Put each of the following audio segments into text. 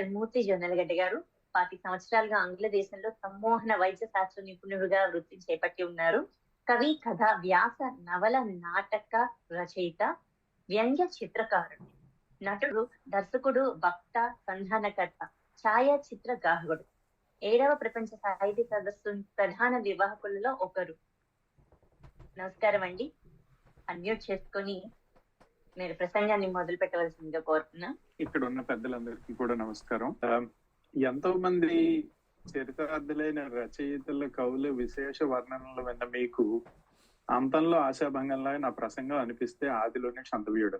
Doctor మూర్తి జొన్నలగడ్డ గారు పాతి సంవత్సరాలుగా ఆంగ్ల దేశంలో సమ్మోహన వైద్య శాస్త్ర నిపుణుడుగా వృత్తి చేపట్టి ఉన్నారు. కవి కథ వ్యాస నవల నాటక రచయిత వ్యంగ్య చిత్రకారుడు నటుడు దర్శకుడు వక్త సంధానకర్త ఛాయా చిత్ర గాహకుడు. ఏడవ ప్రపంచ సాహిత్య సదస్సు ప్రధాన నిర్వాహకులలో ఒకరు. నమస్కారం అండి అన్మ్యూట్ చేసుకొని మీరు ప్రసంగాన్ని మొదలు పెట్టవలసిందిగా కోరుతున్నా. ఇక్కడ ఉన్న పెద్దలందరికీ కూడా నమస్కారం. ఎంతో మంది చరిత్రార్థులైన రచయితల కవుల విశేష వర్ణనలు విన్న మీకు అంతంలో ఆశాభంగంలా నా ప్రసంగం అనిపిస్తే ఆదిలోనే క్షంతవీయడం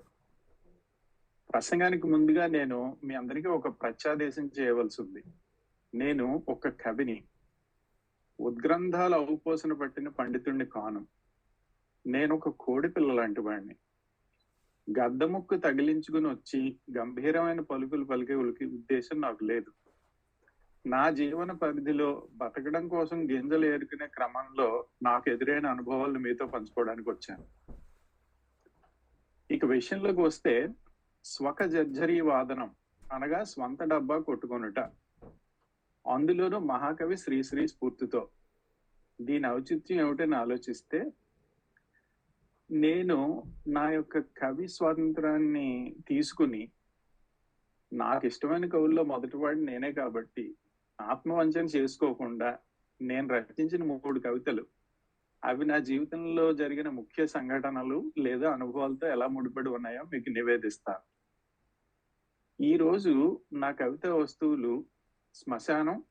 ప్రసంగానికి ముందుగా నేను మీ అందరికీ ఒక ప్రత్యాదేశం చేయవలసి ఉంది నేను ఒక కవిని. ఉద్గ్రంథాల ఔపోసన పట్టిన పండితుడిని కాను. నేను ఒక కోడి పిల్ల లాంటి వాడిని గద్దముక్కు తగిలించుకుని వచ్చి గంభీరమైన పలుకులు పలికే ఉలికి ఉద్దేశం నాకు లేదు. నా జీవన పరిధిలో బతకడం కోసం గింజలు ఏరుకునే క్రమంలో నాకు ఎదురైన అనుభవాలను మీతో పంచుకోవడానికి వచ్చాను. ఇక విషయంలోకి వస్తే స్వక జర్జరీ వాదనం అనగా స్వంత డబ్బా కొట్టుకొనుట. అందులోనూ మహాకవి శ్రీశ్రీ స్ఫూర్తితో. దీని ఔచిత్యం ఏమిటని ఆలోచిస్తే నేను నా యొక్క కవి స్వాతంత్రాన్ని తీసుకుని నాకు ఇష్టమైన కవుల్లో మొదటివాడు నేనే కాబట్టి ఆత్మవంచన చేసుకోకుండా నేను రచించిన మూడు కవితలు. అవి నా జీవితంలో జరిగిన ముఖ్య సంఘటనలు లేదా అనుభవాలతో ఎలా ముడిపడి ఉన్నాయో మీకు నివేదిస్తాను. ఈ రోజు నా కవిత వస్తువులు శ్మశానం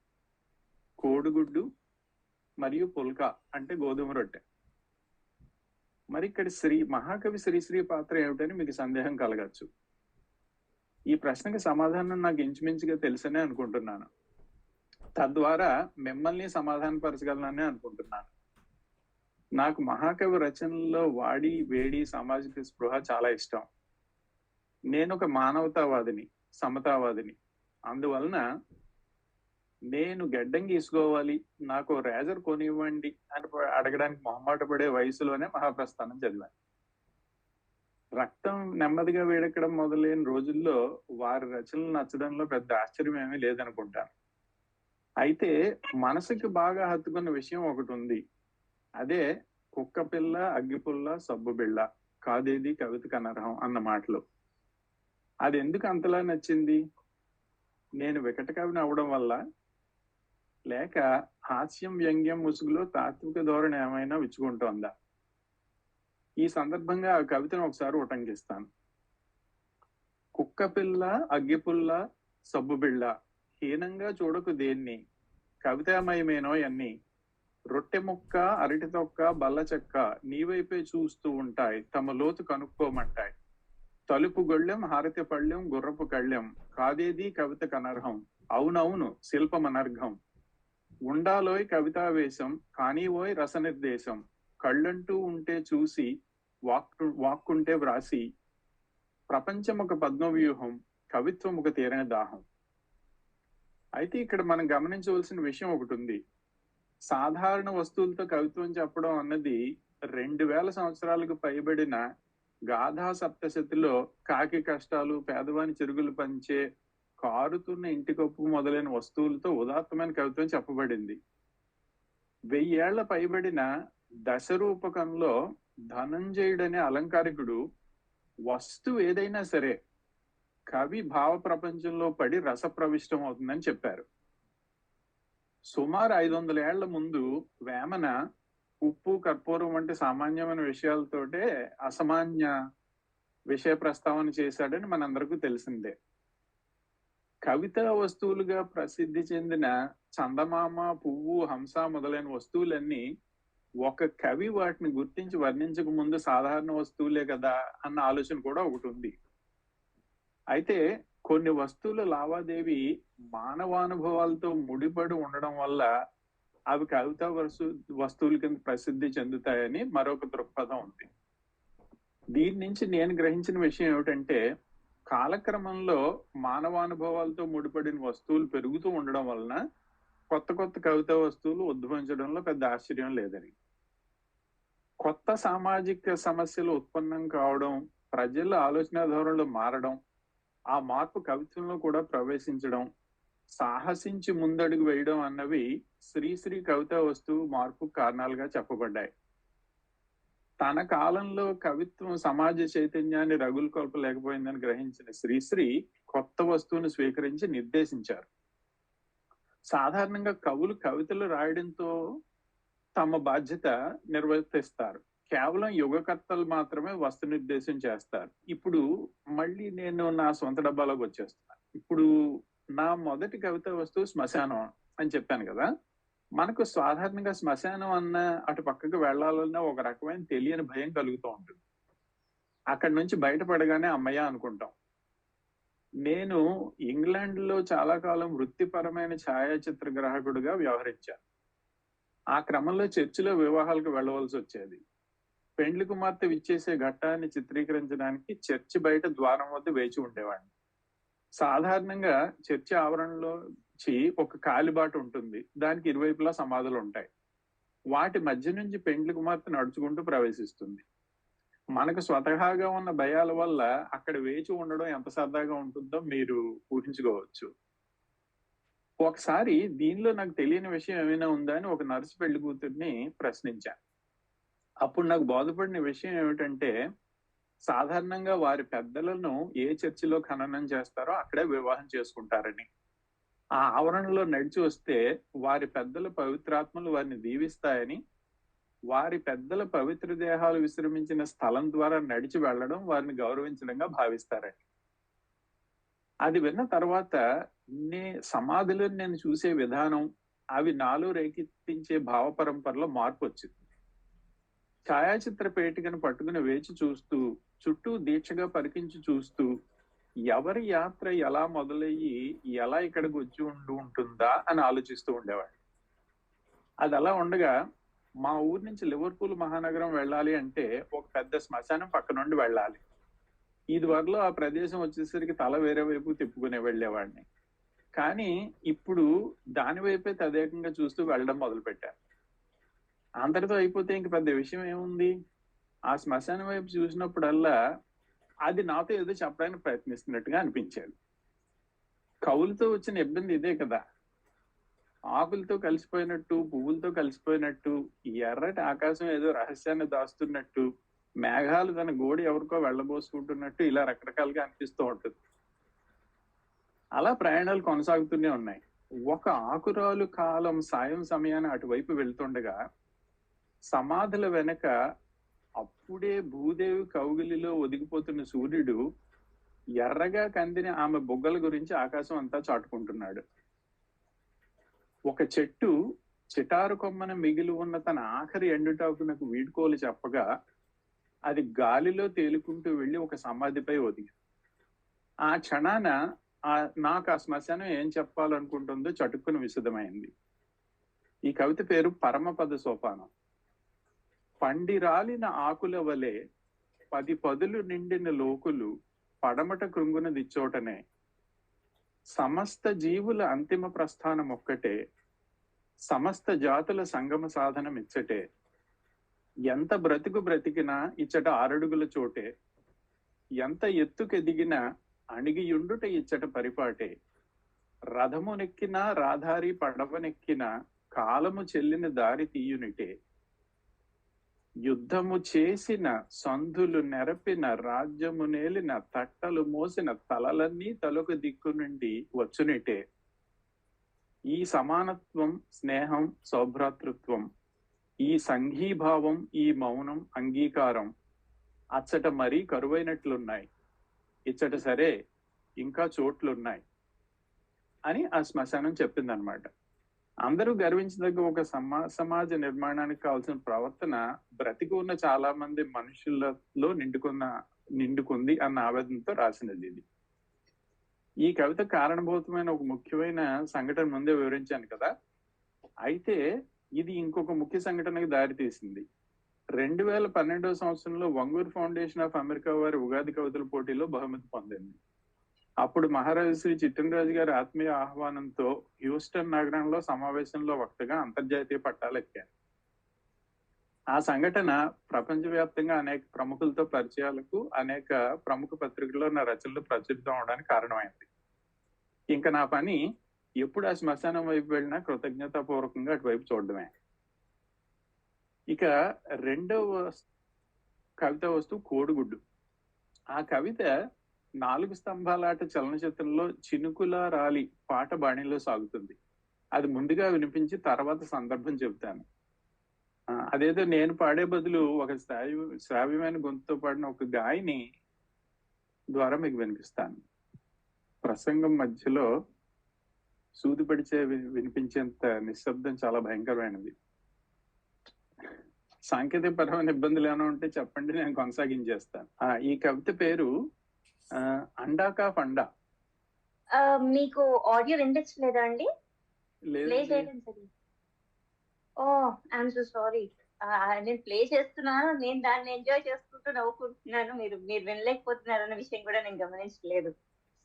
కోడిగుడ్డు మరియు పుల్క అంటే గోధుమ రొట్టె. మరి ఇక్కడ శ్రీ మహాకవి శ్రీశ్రీ పాత్ర ఏమిటని మీకు సందేహం కలగచ్చు. ఈ ప్రశ్నకి సమాధానం నాకు ఇంచుమించుగా తెలుసనే అనుకుంటున్నాను. తద్వారా మిమ్మల్ని సమాధానపరచగలనని అనుకుంటున్నాను. నాకు మహాకవి రచనల్లో వాడి వేడి సామాజిక స్పృహ చాలా ఇష్టం. నేను ఒక మానవతావాదిని సమతావాదిని. అందువలన నేను గడ్డం గీసుకోవాలి నాకు రేజర్ కొనివ్వండి అని అడగడానికి మొహమాట పడే వయసులోనే మహాప్రస్థానం చదివాను. రక్తం నెమ్మదిగా వేడెక్కడం మొదలైన రోజుల్లో వారి రచనలు నచ్చడంలో పెద్ద ఆశ్చర్యం ఏమీ లేదనుకుంటాను. అయితే మనసుకి బాగా హత్తుకున్న విషయం ఒకటి ఉంది. అదే కుక్క పిల్ల అగ్గిపుల్ల సబ్బు బిళ్ళ కాదేది కవితకు అనర్హం అన్న మాటలు. అది ఎందుకు అంతలా నచ్చింది? నేను వికట కవిని అవడం వల్ల లేక హాస్యం వ్యంగ్యం ముసుగులో తాత్విక ధోరణి ఏమైనా విచ్చుకుంటోందా? ఈ సందర్భంగా ఆ కవితను ఒకసారి ఉటంకిస్తాను. కుక్క పిల్ల అగ్గిపుల్ల సబ్బు బిళ్ళ హీనంగా చూడకు దేన్ని? కవితామయమేనో అన్ని రొట్టె ముక్క అరటి తొక్క బల్ల చెక్క నీవైపే చూస్తూ ఉంటాయి తమ లోతు కనుక్కోమంటాయి. తలుపు గొళ్ళెం హారతి పళ్ళెం గుర్రపు కళ్ళెం కాదేది కవిత కనర్హం? అవునవును శిల్పమనర్ఘం. ఉండాలోయ్ కవితావేశం కానీవోయ్ రసనిర్దేశం. కళ్ళంటూ ఉంటే చూసి వాక్ వాక్కుంటే వ్రాసి ప్రపంచం ఒక పద్మవ్యూహం కవిత్వం ఒక తీరని దాహం. అయితే ఇక్కడ మనం గమనించవలసిన విషయం ఒకటి ఉంది సాధారణ వస్తువులతో కవిత్వం చెప్పడం అన్నది రెండు వేల సంవత్సరాలకు పైబడిన గాథా సప్తశతిలో కాకి కష్టాలు పేదవాని చిరుగులు పంచే కారుతున్న ఇంటి కప్పు మొదలైన వస్తువులతో ఉదాత్తమైన కవిత్వం చెప్పబడింది. వెయ్యేళ్ళ పైబడిన దశరూపకంలో ధనంజయుడనే అలంకారికుడు వస్తువు ఏదైనా సరే కవి భావ ప్రపంచంలో పడి రసప్రవిష్టం అవుతుందని చెప్పారు. సుమారు ఐదు వందల ఏళ్ళ ముందు వేమన ఉప్పు కర్పూరం వంటి సామాన్యమైన విషయాలతోటే అసామాన్య విషయ ప్రస్తావన చేశాడని మనందరికీ తెలిసిందే. కవితా వస్తువులుగా ప్రసిద్ధి చెందిన చందమామ పువ్వు హంస మొదలైన వస్తువులన్నీ ఒక కవి వాటిని గుర్తించి వర్ణించక ముందు సాధారణ వస్తువులే కదా అన్న ఆలోచన కూడా ఒకటి ఉంది. అయితే కొన్ని వస్తువుల లావాదేవీ మానవానుభవాలతో ముడిపడి ఉండడం వల్ల అవి కవితా వస్తు వస్తువుల కింద ప్రసిద్ధి చెందుతాయని మరొక దృక్పథం ఉంది. దీని నుంచి నేను గ్రహించిన విషయం ఏమిటంటే కాలక్రమంలో మానవానుభవాలతో ముడిపడిన వస్తువులు పెరుగుతూ ఉండడం వలన కొత్త కొత్త కవితా వస్తువులు ఉద్భవించడంలో పెద్ద ఆశ్చర్యం లేదని కొత్త సామాజిక సమస్యలు ఉత్పన్నం కావడం ప్రజల ఆలోచన ధోరణులు మారడం ఆ మార్పు కవిత్వంలో కూడా ప్రవేశించడం సాహసించి ముందడుగు వేయడం అన్నవి శ్రీశ్రీ కవిత వస్తువు మార్పు కారణాలుగా చెప్పబడ్డాయి. తన కాలంలో కవిత్వం సమాజ చైతన్యాన్ని రగులు కొలపలేకపోయిందని గ్రహించిన శ్రీశ్రీ కొత్త వస్తువును స్వీకరించి నిర్దేశించారు. సాధారణంగా కవులు కవితలు రాయడంతో తమ బాధ్యత నిర్వర్తిస్తారు. కేవలం యుగకర్తలు మాత్రమే వస్తు నిర్దేశం చేస్తారు. ఇప్పుడు మళ్ళీ నేను నా సొంత డబ్బాలోకి వచ్చేస్తున్నాను ఇప్పుడు నా మొదటి కవిత వస్తువు శ్మశానం అని చెప్పాను కదా. మనకు సాధారణంగా శ్మశానం అన్న అటు పక్కకు వెళ్ళాలన్న ఒక రకమైన తెలియని భయం కలుగుతూ ఉంటుంది. అక్కడి నుంచి బయటపడగానే అమ్మయ్య అనుకుంటాం. నేను ఇంగ్లాండ్లో చాలా కాలం వృత్తిపరమైన ఛాయాచిత్ర గ్రాహకుడిగా వ్యవహరించాను. ఆ క్రమంలో చర్చిలో వివాహాలకు వెళ్ళవలసి వచ్చేది. పెండ్లి కుమార్తె విచ్చేసే ఘట్టాన్ని చిత్రీకరించడానికి చర్చి బయట ద్వారం వద్ద వేచి ఉండేవాడిని. సాధారణంగా చర్చి ఆవరణలో ఒక కాలిబాట ఉంటుంది. దానికి ఇరువైపులా సమాధులు ఉంటాయి వాటి మధ్య నుంచి పెండ్లి కుమార్తె నడుచుకుంటూ ప్రవేశిస్తుంది. మనకు స్వతహాగా ఉన్న భయాల వల్ల అక్కడ వేచి ఉండడం ఎంత సరదాగా ఉంటుందో మీరు ఊహించుకోవచ్చు. ఒకసారి దీనిలో నాకు తెలియని విషయం ఏమైనా ఉందా అని ఒక నర్సు పెళ్ళి కూతుర్ని ప్రశ్నించాను అప్పుడు నాకు బోధపడిన విషయం ఏమిటంటే సాధారణంగా వారి పెద్దలను ఏ చర్చిలో ఖననం చేస్తారో అక్కడే వివాహం చేసుకుంటారని. ఆ ఆవరణలో నడిచి వస్తే వారి పెద్దల పవిత్రాత్మలు వారిని దీవిస్తాయని వారి పెద్దల పవిత్ర దేహాలు విశ్రమించిన స్థలం ద్వారా నడిచి వెళ్ళడం వారిని గౌరవించడంగా భావిస్తారని అది విన్న తర్వాత నే సమాధులను నేను చూసే విధానం అవి నాలో రేకెత్తించే భావ పరంపరలో మార్పు వచ్చింది. ఛాయాచిత్ర పేటికను పట్టుకుని వేచి చూస్తూ చుట్టూ దీక్షగా పరికించి చూస్తూ ఎవరి యాత్ర ఎలా మొదలయ్యి ఎలా ఇక్కడికి వచ్చి ఉండి ఉంటుందా అని ఆలోచిస్తూ ఉండేవాడు అది అలా ఉండగా మా ఊరి నుంచి లివర్పూల్ మహానగరం వెళ్ళాలి అంటే ఒక పెద్ద శ్మశానం పక్క నుండి వెళ్ళాలి. ఇది వరలో ఆ ప్రదేశం వచ్చేసరికి తల వేరే వైపు తిప్పుకునే వెళ్ళేవాడిని. కానీ ఇప్పుడు దాని వైపే తదేకంగా చూస్తూ వెళ్ళడం మొదలు పెట్టారు అందరితో అయిపోతే ఇంక పెద్ద విషయం ఏముంది? ఆ శ్మశానం వైపు చూసినప్పుడల్లా అది నాతో ఏదో చెప్పడానికి ప్రయత్నిస్తున్నట్టుగా అనిపించేది. కవులతో వచ్చిన ఇబ్బంది ఇదే కదా. ఆకులతో కలిసిపోయినట్టు పువ్వులతో కలిసిపోయినట్టు ఎర్రటి ఆకాశం ఏదో రహస్యాన్ని దాస్తున్నట్టు మేఘాలు తన గోడి ఎవరికో వెళ్ళబోసుకుంటున్నట్టు ఇలా రకరకాలుగా అనిపిస్తూ ఉంటుంది. అలా ప్రయాణాలు కొనసాగుతూనే ఉన్నాయి. ఒక ఆకురాలు కాలం సాయం సమయాన్ని అటువైపు వెళ్తుండగా సమాధుల వెనక అప్పుడే భూదేవి కౌగిలిలో ఒదిగిపోతున్న సూర్యుడు ఎర్రగా కందిన ఆమె బొగ్గల గురించి ఆకాశం అంతా చాటుకుంటున్నాడు. ఒక చెట్టు చిటారు కొమ్మన మిగిలి ఉన్న తన ఆఖరి ఎండుటాకునకు వీడ్కోలు చెప్పగా అది గాలిలో తేలుకుంటూ వెళ్ళి ఒక సమాధిపై ఒదిగి. ఆ క్షణాన ఆ నాకు ఆ శ్మశానం ఏం చెప్పాలనుకుంటుందో చటుక్కున విశదమైంది. ఈ కవిత పేరు పరమపద సోపానం. పండిరాలిన ఆకుల వలె పది పదులు నిండిన లోకులు పడమట కృంగున దిచ్చోటనే సమస్త జీవుల అంతిమ ప్రస్థానం ఒక్కటే సమస్త జాతుల సంగమ సాధనం ఇచ్చటే ఎంత బ్రతుకు బ్రతికినా ఇచ్చట ఆరడుగుల చోటే. ఎంత ఎత్తుకెదిగినా అణిగియుండుట ఇచ్చట పరిపాటే. రథమునెక్కిన రాధారి పడవనెక్కినా కాలము చెల్లిన దారి తీయునిటే. యుద్ధము చేసిన సంధులు నెరపిన రాజ్యము నేలిన తట్టలు మోసిన తలలన్నీ తలొక దిక్కు నుండి వచ్చునిటే. ఈ సమానత్వం స్నేహం సౌభ్రాతృత్వం ఈ సంఘీభావం ఈ మౌనం అంగీకారం అచ్చట మరీ కరువైనట్లున్నాయి. ఇచ్చట సరే ఇంకా చోట్లున్నాయి అని ఆ శ్మశానం చెప్పిందనమాట. అందరూ గర్వించదగ్గ ఒక సమా సమాజ నిర్మాణానికి కావాల్సిన ప్రవర్తన బ్రతికి ఉన్న చాలా మంది మనుషులలో నిండుకున్న నిండుకుంది అన్న ఆవేదనతో రాసినది ఇది. ఈ కవిత కారణభూతమైన ఒక ముఖ్యమైన సంఘటన ముందే వివరించాను కదా. అయితే ఇది ఇంకొక ముఖ్య సంఘటనకు దారితీసింది. రెండు వేల పన్నెండవ సంవత్సరంలో వంగూరు ఫౌండేషన్ ఆఫ్ అమెరికా వారి ఉగాది కవితల పోటీలో బహుమతి పొందింది. అప్పుడు మహారాజు శ్రీ చిట్టనరాజు గారి ఆత్మీయ ఆహ్వానంతో హ్యూస్టన్ నగరంలో సమావేశంలో వక్తగా అంతర్జాతీయ పట్టాలెక్కారు ఆ సంఘటన ప్రపంచవ్యాప్తంగా అనేక ప్రముఖులతో పరిచయాలకు అనేక ప్రముఖ పత్రికల్లో నా రచనలు ప్రచురితం అవడానికి కారణమైంది. ఇంకా నా పని ఎప్పుడు ఆ శ్మశానం వైపు వెళ్ళినా కృతజ్ఞతాపూర్వకంగా అటువైపు చూడడమే. ఇక రెండవ కవిత వస్తువు కోడిగుడ్డు. ఆ కవిత నాలుగు స్తంభాలాట చలనచిత్రంలో చినుకుల రాలి పాట బాణిలో సాగుతుంది. అది ముందుగా వినిపించి తర్వాత సందర్భం చెబుతాను. ఆ, అదేదో నేను పాడే బదులు ఒక శ్రావ్య శ్రావ్యమైన గొంతుతో పాడిన ఒక గాయని ద్వారా మీకు వినిపిస్తాను. ప్రసంగం మధ్యలో సూది పడిచే వినిపించేంత నిశ్శబ్దం చాలా భయంకరమైనది. సాంకేతిక పరమైన ఇబ్బందులు ఏమైనా ఉంటే చెప్పండి నేను కొనసాగించేస్తాను. ఈ కవిత పేరు ఆ, అండాకా ఫండా? మీకు ఆడియో వినిపించలేదా అండి? ప్లే లేదు. చేయడం సరే ఓ ఐఎమ్ సో సారీ. నేను ప్లే చేస్తున్నాను నేను దాన్ని ఎంజాయ్ చేసుకుంటూ నవ్వుకుంటున్నాను మీరు మీరు వినలేకపోతున్నారు అన్న విషయం కూడా నేను గమనించలేదు.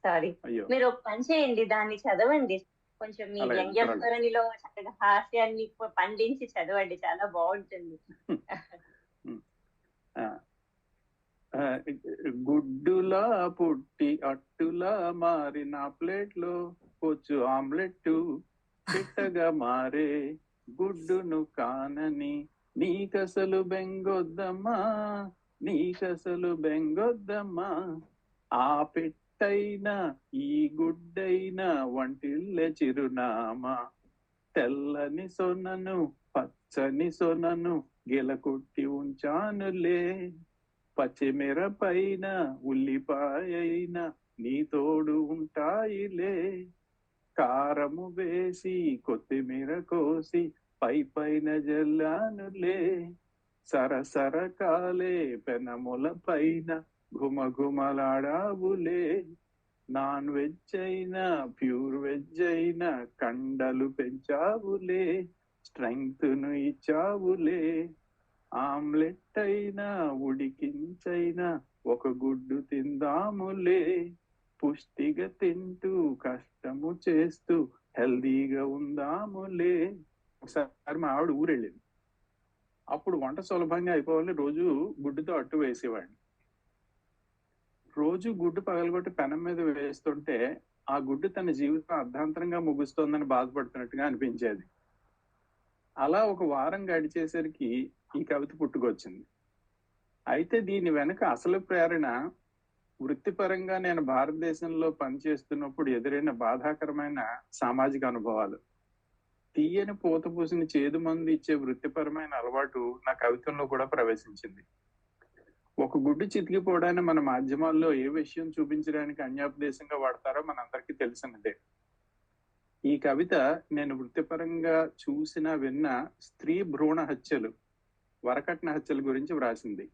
సారీ. మీరు ఒక పని చేయండి దాన్ని చదవండి. కొంచెం మీ అలాగే, వ్యంగ్య అలాగే. ధోరణిలో చక్కగా హాస్యాన్ని పండించి చదవండి చాలా బాగుంటుంది. గుడ్డులా పుట్టి అట్టులా మారిన ప్లేట్లో కొచ్చు ఆమ్లెట్ పిట్టగా మారే గుడ్డును కానని నీకసలు బెంగొద్దమ్మా నీకసలు బెంగొద్దమ్మా. ఆ పెట్టైనా ఈ గుడ్డైనా వంటిల్లె చిరునామా. తెల్లని సొనను పచ్చని సొనను గెలకొట్టి ఉంచానులే. పచ్చిమిర పైన ఉల్లిపాయైన నీ తోడు ఉంటాయిలే. కారము వేసి కొత్తిమీర కోసి పై పైన జల్లానులే. సరసర కాలే పెనముల పైన ఘుమఘుమలాడావులే. నాన్ వెజ్ అయినా ప్యూర్ వెజ్ అయినా కండలు పెంచావులే. స్ట్రెంగ్త్ను ఇచ్చావులే. ఆమ్లెట్ అయినా ఉడికించైనా ఒక గుడ్డు తిందాములే. పుష్టిగా తింటూ కష్టము చేస్తూ హెల్దీగా ఉందాములే. ఒకసారి మా ఆవిడ ఊరెళ్ళింది. అప్పుడు వంట సులభంగా అయిపోవాలని రోజు గుడ్డుతో అట్టు వేసేవాడిని. రోజు గుడ్డు పగలగొట్టి పెనం మీద వేస్తుంటే ఆ గుడ్డు తన జీవితం అర్ధాంతరంగా ముగుస్తోందని బాధపడుతున్నట్టుగా అనిపించేది. అలా ఒక వారం గడిచేసరికి ఈ కవిత పుట్టుకొచ్చింది. అయితే దీని వెనుక అసలు ప్రేరణ వృత్తిపరంగా నేను భారతదేశంలో పనిచేస్తున్నప్పుడు ఎదురైన బాధాకరమైన సామాజిక అనుభవాలు. తీయని పూత పూసిన చేదు మందు ఇచ్చే వృత్తిపరమైన అలవాటు నా కవితంలో కూడా ప్రవేశించింది. ఒక గుడ్డు చితికిపోవడాన్ని మన మాధ్యమాల్లో ఏ విషయం చూపించడానికి అన్యాపదేశంగా వాడతారో మనందరికీ తెలిసినదే ఈ కవిత నేను వృత్తిపరంగా చూసిన విన్న స్త్రీ భ్రూణ హత్యలు వరకట్న హత్యల గురించి వ్రాసింది.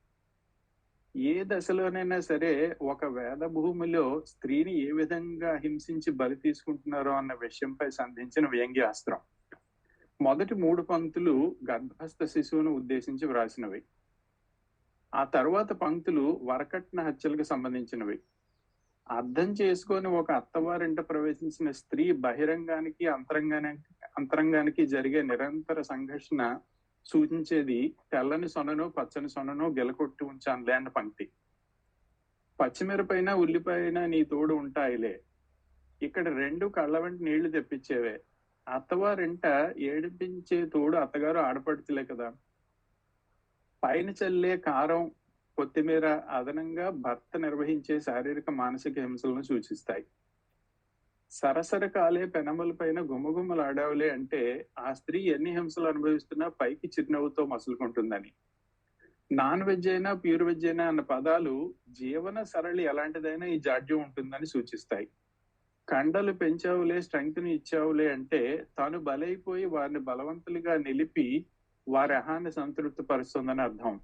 ఏ దశలోనైనా సరే ఒక వేద భూమిలో స్త్రీని ఏ విధంగా హింసించి బలి తీసుకుంటున్నారో అన్న విషయంపై సంధించిన వ్యంగ్యాస్త్రం. మొదటి మూడు పంక్తులు గర్భస్థ శిశువును ఉద్దేశించి వ్రాసినవి. ఆ తర్వాత పంక్తులు వరకట్న హత్యలకు సంబంధించినవి. అర్థం చేసుకొని ఒక అత్తవారింట ప్రవేశించిన స్త్రీ బహిరంగానికి అంతరంగానికి అంతరంగానికి జరిగే నిరంతర సంఘర్షణ సూచించేది తెల్లని సొనను పచ్చని సొనను గెలకొట్టి ఉంచానులే అన్న పంక్తి. పచ్చిమిరపైన ఉల్లిపైన నీ తోడు ఉంటాయిలే. ఇక్కడ రెండు కళ్ళ వెంట నీళ్ళు తెప్పించేవే. అత్తవారింట ఏడిపించే తోడు అత్తగారు ఆడపడుతులే కదా. పైన చల్లే కారం కొత్తిమీర అదనంగా భర్త నిర్వహించే శారీరక మానసిక హింసలను సూచిస్తాయి. సరసర కాలే పెనమల పైన గుమగుమలాడావులే అంటే ఆ స్త్రీ ఎన్ని హింసలు అనుభవిస్తున్నా పైకి చిరునవ్వుతో మసులుకుంటుందని. నాన్ వెజ్ అయినా ప్యూర్ వెజ్ అయినా అన్న పదాలు జీవన సరళి ఎలాంటిదైనా ఈ జాడ్యం ఉంటుందని సూచిస్తాయి. కండలు పెంచావులే స్ట్రెంగ్త్ని ఇచ్చావులే అంటే తాను బలైపోయి వారిని బలవంతులుగా నిలిపి వారి అహాన్ని సంతృప్తి పరుస్తుందని అర్థం.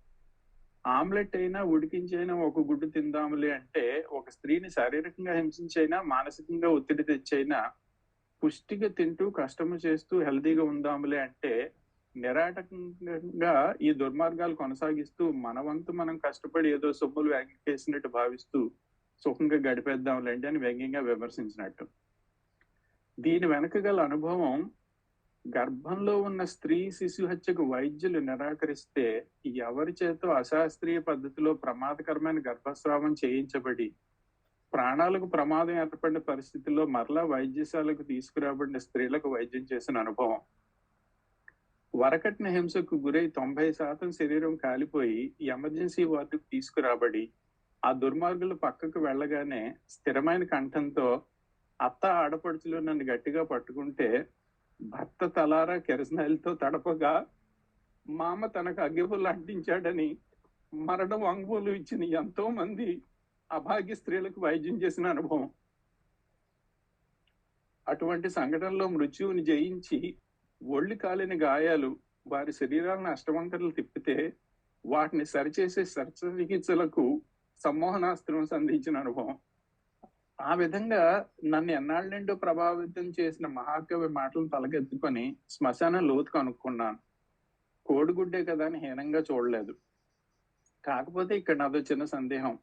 ఆమ్లెట్ అయినా ఉడికించైనా ఒక గుడ్డు తిందాములే అంటే ఒక స్త్రీని శారీరకంగా హింసించైనా మానసికంగా ఒత్తిడి తెచ్చైనా పుష్టిగా తింటూ కష్టము చేస్తూ హెల్దీగా ఉందాములే అంటే నిరాటకంగా ఈ దుర్మార్గాలు కొనసాగిస్తూ మన వంతు మనం కష్టపడి ఏదో సొమ్ములు వేసినట్టు భావిస్తూ సుఖంగా గడిపేద్దాంలేండి అని వ్యంగ్యంగా విమర్శించినట్టు. దీని వెనక గల అనుభవం గర్భంలో ఉన్న స్త్రీ శిశు హత్యకు వైద్యులు నిరాకరిస్తే ఎవరి చేతో అశాస్త్రీయ పద్ధతిలో ప్రమాదకరమైన గర్భస్రావం చేయించబడి ప్రాణాలకు ప్రమాదం ఏర్పడిన పరిస్థితుల్లో మరలా వైద్యశాలకు తీసుకురాబడిన స్త్రీలకు వైద్యం చేసిన అనుభవం. వరకట్న హింసకు గురై తొంభై శాతం శరీరం కాలిపోయి ఎమర్జెన్సీ వార్డుకు తీసుకురాబడి ఆ దుర్మార్గులు పక్కకు వెళ్ళగానే స్థిరమైన కంఠంతో అత్త ఆడపడుచులు నన్ను గట్టిగా పట్టుకుంటే భర్త తలారా కెరసనాయిలతో తడపగా మామ తనకు అగ్గిపుల్లు అంటించాడని మరణం అంగులు ఇచ్చిన ఎంతో మంది అభాగ్య స్త్రీలకు వైద్యం చేసిన అనుభవం. అటువంటి సంఘటనలో మృత్యువుని జయించి ఒళ్ళు కాలిన గాయాలు వారి శరీరాలను అష్టవంకరలు తిప్పితే వాటిని సరిచేసే శస్త్రచికిత్సలకు సమ్మోహనాస్త్రం సంధించిన అనుభవం. ఆ విధంగా నన్ను ఎన్నాళ్ళ నుండో ప్రభావితం చేసిన మహాకవి మాటలు తలకెత్తుకొని శ్మశానం లోతు కనుక్కున్నాను. కోడిగుడ్డే కదా అని హీనంగా చూడలేదు. కాకపోతే ఇక్కడ నాదో చిన్న సందేహం.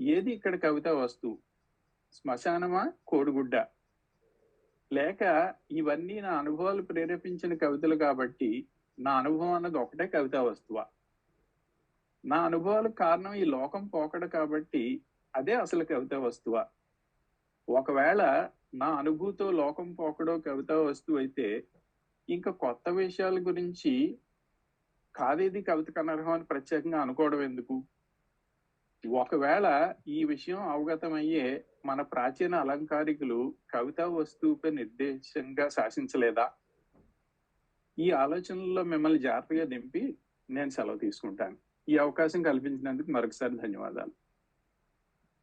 ఏది ఇక్కడ కవిత వస్తువు? శ్మశానమా కోడిగుడ్డ? లేక ఇవన్నీ నా అనుభవాలు ప్రేరేపించిన కవితలు కాబట్టి నా అనుభవం అన్నది ఒకటే కవితా వస్తువా? నా అనుభవాలకు కారణం ఈ లోకం పోకడ కాబట్టి అదే అసలు కవితా వస్తువా. ఒకవేళ నా అనుభూతో లోకం పోకడో కవితా వస్తువు అయితే ఇంకా కొత్త విషయాల గురించి కాదేది కవితకు అనర్హం అని ప్రత్యేకంగా అనుకోవడం ఎందుకు? ఒకవేళ ఈ విషయం అవగతమయ్యే మన ప్రాచీన అలంకారికులు కవితా వస్తువుపై నిర్దేశంగా శాసించలేదా? ఈ ఆలోచనలో మిమ్మల్ని జాగ్రత్తగా దింపి నేను సెలవు తీసుకుంటాను. ఈ అవకాశం కల్పించినందుకు మరొకసారి ధన్యవాదాలు.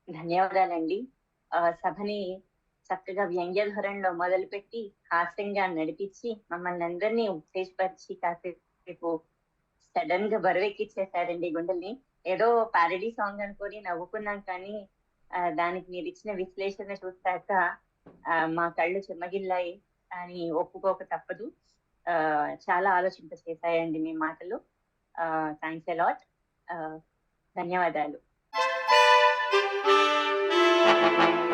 ధన్యవాదాలండి. ఆ సభని చక్కగా వ్యంగ్య ధోరణిలో మొదలుపెట్టి హాస్యంగా నడిపించి మమ్మల్ని అందరినీ ఉత్తేజపరిచి కాసేపు సడన్గా బరువెక్కిచ్చేసారండి గుండెల్ని. ఏదో పారడీ సాంగ్ అనుకొని నవ్వుకున్నాం కానీ దానికి మీరు ఇచ్చిన విశ్లేషణ చూస్తాక మా కళ్ళు చెమ్మగిల్లాయి అని ఒప్పుకోక తప్పదు. చాలా ఆలోచింప చేశాయండి మీ మాటలు. థ్యాంక్స్ అలాట్ ధన్యవాదాలు. thank you